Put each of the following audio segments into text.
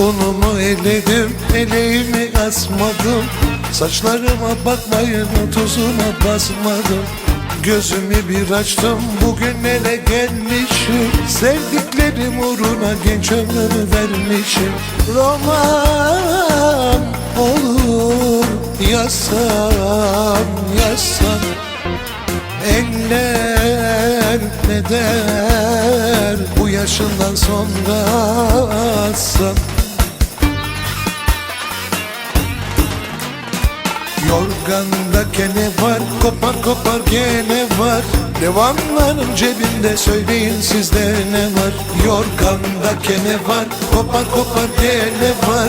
Unumu eledim, eleğimi asmadım. Saçlarıma bakmayın, tuzuma basmadım. Gözümü bir açtım, bugünlere gelmişim. Sevdiklerim uğruna genç ömrümü vermişim. Roman olur, yazsam, yazsam. Eller ne der bu yaşından sonra san Yorganda kene var kopar kopar gene var. Devanlarım cebimde söyleyin sizde ne var? Yorganda kene var kopar kopar gene var.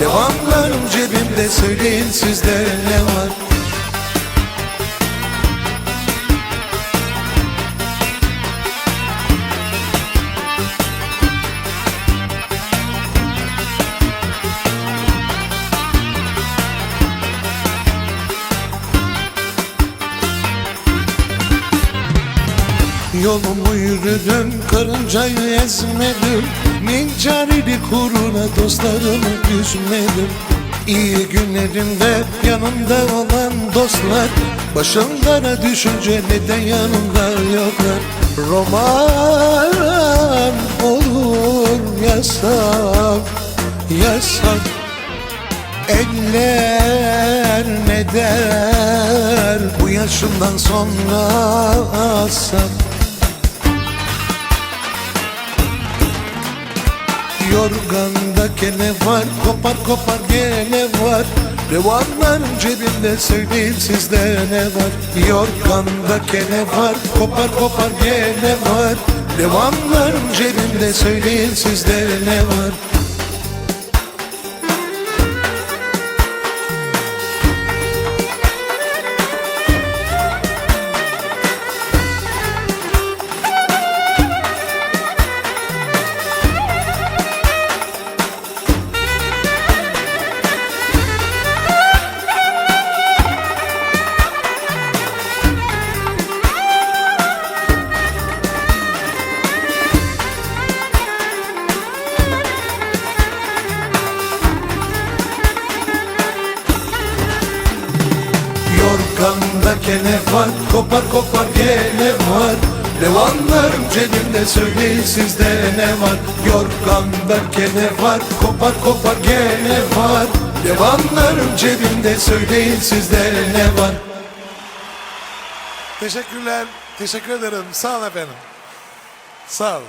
Devanlarım cebimde söyleyin sizde ne var Yolumu yürüdüm, karıncayı ezmedim. Nincarili kuruna dostlarımı üzmedim. İyi günlerimde yanımda olan dostlar. Başımdana düşünce neden yanımda yoklar? Roman olur yasak, yasak. Eller ne der? Bu yaşından sonra asam Yorganda kene var. Kopar kopar gene var. Revanlarım cebimde söyleyin sizde ne var? Yorganda kene var. Kopar kopar gene var. Revanlarım cebimde söyleyin sizde ne var Yorganda kene var Kopar kopar gene var Levanlarım cebimde söyleyin sizde ne var Yorganda kene var Kopar kopar gene var Levanlarım cebimde söyleyin sizde ne var Teşekkürler. Teşekkür ederim. Sağ olun efendim. Sağ olun.